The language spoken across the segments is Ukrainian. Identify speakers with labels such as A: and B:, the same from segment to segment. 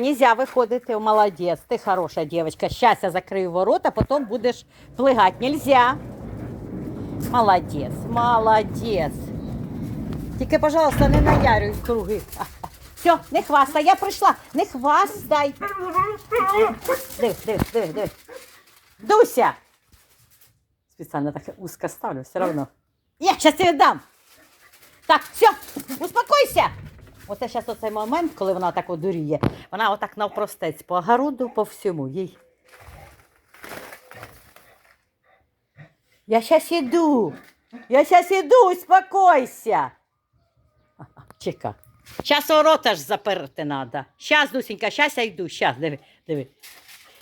A: Нельзя виходити, молодець, ти хороша дівчинка. Щас закрию ворота, потім будеш плигати. Нельзя. Молодець, молодець. Тільки, пожалуйста, не наярюй круги. Все, не хвастай, я прийшла. Не хвастай. Диви, диви, диви, диви. Дуся! Спеціально так узко ставлю, все одно. Я зараз тебе дам. Так, все, успокойся. Оце зараз оцей момент, коли вона так одуріє. Вона отак навпростець по огороду, по всьому їй. Я зараз іду. Я зараз іду, успокойся. Чека. Зараз ворота ж заперти треба. Щас, Дусенька, щас я йду, щас, диви, диви.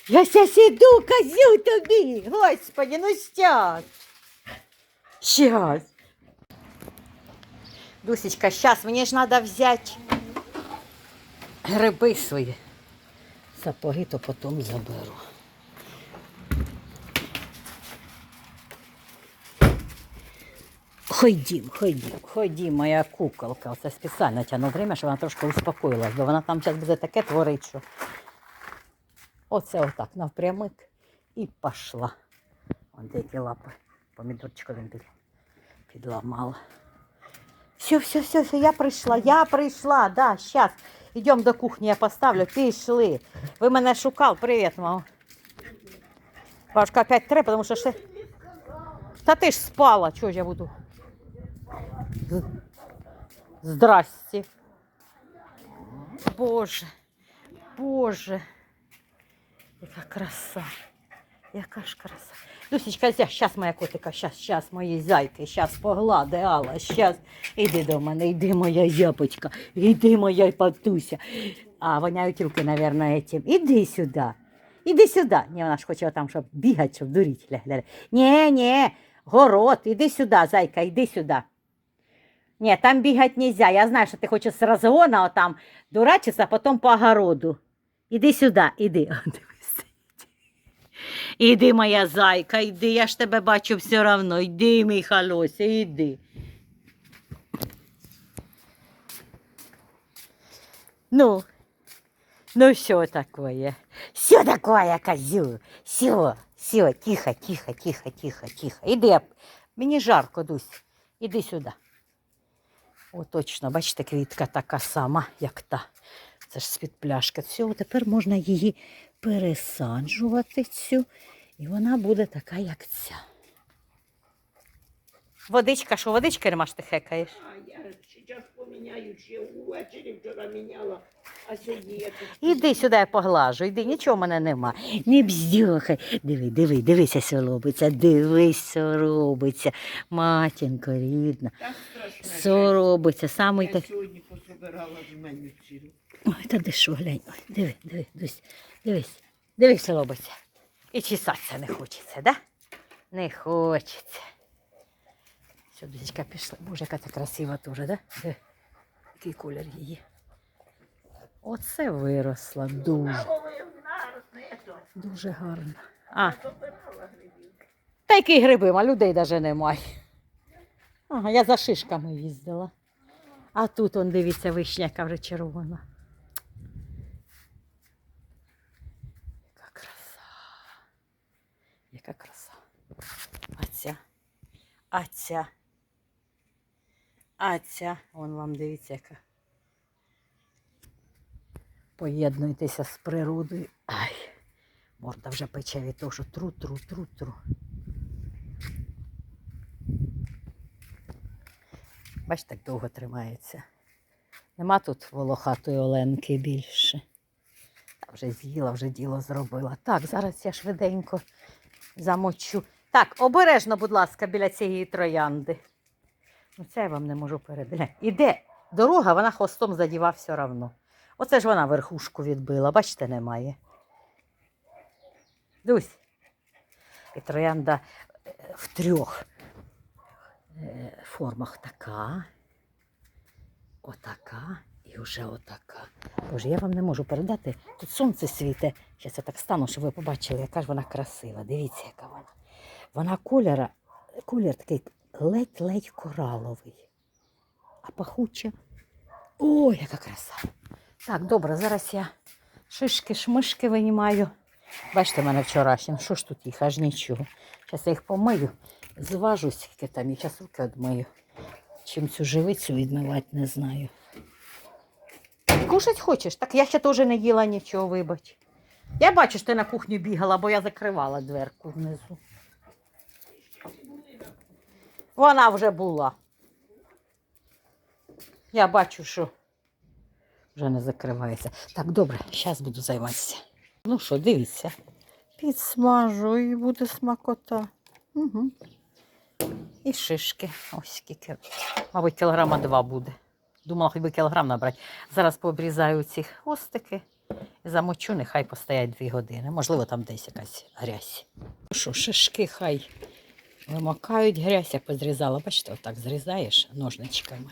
A: Я зараз іду, казю тобі. Господи, ну щас. Щас. Дусечка, щас, мені ж треба взяти гриби свої. Сапоги то потім заберу. Ходім, ходім, ходім, моя куколка. Оце спеціально тягну время, щоб вона трошки успокоїлась, бо вона там зараз буде таке творить, що. Оце отак навпрямик і пішла. Вон деякі лапи. Помідорчик один під, підламала. Все, все, все, все, я прийшла, я прийшла, да, сейчас. Йдемо до кухні, я поставлю, пішли. Ви мене шукав, привіт, мама. Бабушка опять треба, тому що ще... Та ти ж спала, чого ж я буду? Здрасте. Боже, Боже. Яка краса. Яка ж краса. Дусечка, зараз моя котика, щас, щас, мої зайки, щас поглади, Алла, щас. Іди до мене, іди моя япочка, іди моя патуся. А, воняють руки, мабуть, этим. Іди сюди. Іди сюди. Ні, вона ж хоче там, щоб бігати, щоб. Ля-ля-ля. Ні, ні, город, іди сюди, зайка, іди сюди. Ні, там бігати нельзя. Я знаю, що ти хочеш з розгона отам дурачитися, а потім по огороду. Іди сюди, іди. Іди, моя зайка, іди, я ж тебе бачу все одно. Іди, мій халося, іди. Ну, ну що такое? Що такое, козю? Все, все, тихо, тихо, тихо, тихо, тихо. Іди, мені жарко, Дусь, іди сюди. О, точно, бачите, квітка така сама, як та. Це ж з-під пляшки. Все, тепер можна її пересаджувати цю, і вона буде така, як ця. Водичка, що водичка нема ж ти хекаєш?
B: А я зараз поміняю ще увечері вчора міняла, а сьогодні я тут.
A: Іди сюди, я поглажу, іди, нічого в мене нема. Не бздюхай. Диви, диви, дивися, що робиться, дивись, що робиться. Матінко рідна,
B: Так страшно.
A: що робиться, самий
B: Я
A: так.
B: сьогодні пособирала з мене цілу.
A: Ой, та де що, глянь. Ой, диви, диви, дивись, дивись, дивись, робиться. І чесатися не хочеться, да? Не хочеться. Що, дочка пішла. Боже, яка це красива теж, да? Диви, який колір її. Оце виросла дуже. Дуже гарно. А. Та які гриби, а людей навіть немає. Ага, я за шишками їздила. А тут, он, дивіться, вишня, яка вже червона. Яка краса. Яка краса. А ця. А ця. А ця. Вон вам дивіться, яка. Поєднуйтеся з природою. Ай, морда вже пече від того, що тру, Бач, так довго тримається. Нема тут волохатої Оленки більше. Та вже з'їла, вже діло зробила. Так, зараз я швиденько замочу. Так, обережно, будь ласка, біля цієї троянди. Ну, це я вам не можу передати. Іде дорога, вона хвостом задіва все равно. Оце ж вона верхушку відбила, бачите, немає. Дусь. І троянда е, в трьох формах така, отака і вже отака. Боже, я вам не можу передати. Тут сонце світе. Зараз я так стану, щоб ви побачили, яка ж вона красива. Дивіться, яка вона. Вона кольора, колір такий ледь-ледь кораловий. А пахуча. Ой, яка краса. Так, добре, зараз я Шишки, шмишки винімаю. Бачите, в мене вчорашні. Ну, Що ж тут їх, аж нічого. Зараз я їх помию, зважу, скільки там і руки відмию. Чим цю живицю відмивати, не знаю. Кушать хочеш? Так я ще теж не їла нічого, вибач. Я бачу, що ти на кухню бігала, бо я закривала дверку внизу. Вона вже була. Я бачу, що вже не закривається. Так, добре, зараз буду займатися. Ну що, дивіться. Підсмажу і буде смакота. Угу. І шишки. Ось скільки. Мабуть, кілограма два буде. Думала, хоч би кілограм набрати. Зараз пообрізаю ці хвостики і замочу, нехай постоять дві години. Можливо, там десь якась грязь. Ну Що, шишки хай вимокають грязь, я позрізала. Бачите, отак зрізаєш ножничками.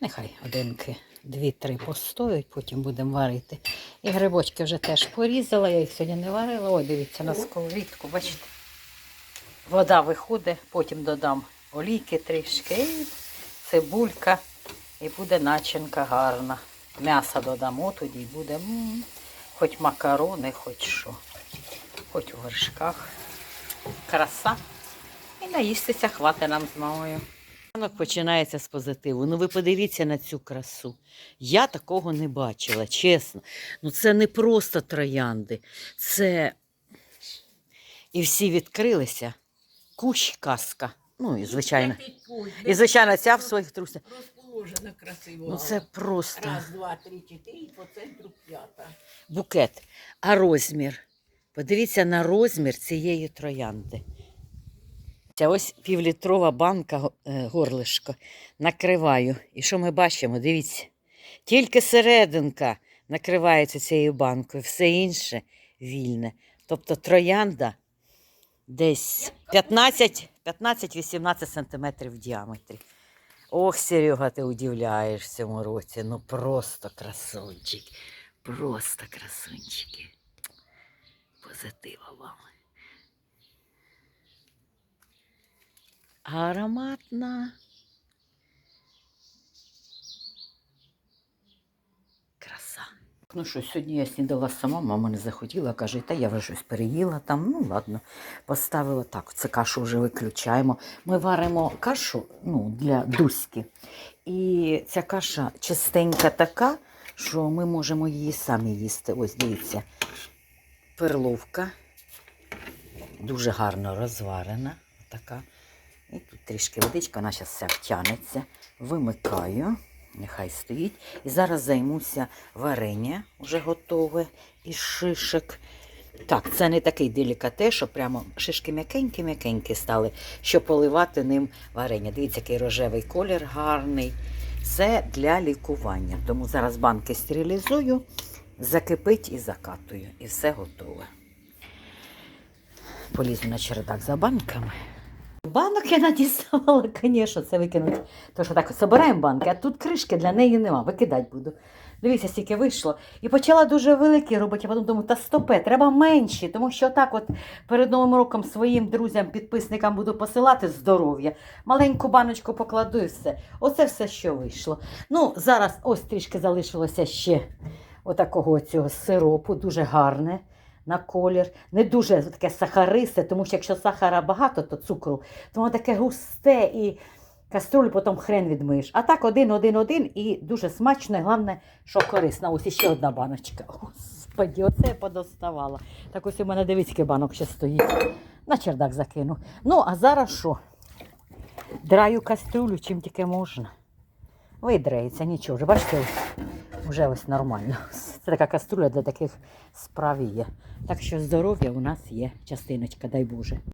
A: Нехай одинки, дві-три постоють, потім будемо варити. І грибочки вже теж порізала, я їх сьогодні не варила. Ой, дивіться на сковорідку, бачите. Вода виходить, потім додам олійки трішки, цибулька, і буде начинка гарна. М'ясо додамо, тоді буде м, хоч макарони, хоч що, хоч у вершках. Краса. І наїстися хватить нам з мамою. Ранок починається з позитиву. Ну ви подивіться на цю красу. Я такого не бачила, чесно. Ну це не просто троянди. Це і всі відкрилися. Кущ казка. Ну і звичайно. І звичайно, ця в своїх трусах.
B: Розположена красиво.
A: Ну це просто
B: Раз, два, три, чотири, і по центру п'ята.
A: букет. А розмір. Подивіться на розмір цієї троянди. Ця ось півлітрова банка е, горлишко. Накриваю. І що ми бачимо? Дивіться. Тільки серединка накривається цією банкою, все інше вільне. Тобто троянда десь 15 15-18 сантиметрів в діаметрі. Ох, Серега, ти удивляєш в цьому році. Ну просто красунчик. Просто красунчики. Позитива вам. Ароматна. Краса. Ну що, сьогодні я снідала сама, мама не захотіла, каже, та я вже щось переїла там. Ну ладно, поставила так. Це кашу вже виключаємо. Ми варимо кашу ну, для дуськи. І ця каша чистенька така, що ми можемо її самі їсти. Ось дивіться, перловка. Дуже гарно розварена. Така. І тут трішки водичка, вона зараз вся втягнеться. Вимикаю, нехай стоїть. І зараз займуся варення, вже готове із шишок. Так, це не такий делікатес, що прямо шишки м'якенькі-м'якенькі стали, щоб поливати ним варення. Дивіться, який рожевий колір гарний. Це для лікування. Тому зараз банки стерилізую, закипить і закатую. І все готове. Полізу на чердак за банками. Банок я надіставала, звісно, це викинуть. Тому що так збираємо банки, а тут кришки для неї нема, викидати буду. Дивіться, скільки вийшло. І почала дуже великі робити, а потім думаю, та стопе, треба менші, тому що так от перед Новим роком своїм друзям, підписникам буду посилати здоров'я. Маленьку баночку покладу і все. Оце все, що вийшло. Ну, зараз ось трішки залишилося ще отакого цього сиропу, дуже гарне на колір. Не дуже таке сахаристе, тому що якщо сахара багато, то цукру, то воно таке густе і каструлю потім хрен відмиєш. А так один, один, один і дуже смачно, і головне, що корисно. Ось іще одна баночка. Господі, оце я подоставала. Так ось у мене дивіться, банок ще стоїть. На чердак закину. Ну, а зараз що? Драю каструлю, чим тільки можна. Видрається, нічого. Бачите, ось, вже ось нормально. Це така каструля для таких справ є. Так що здоров'я у нас є частиночка, дай Боже.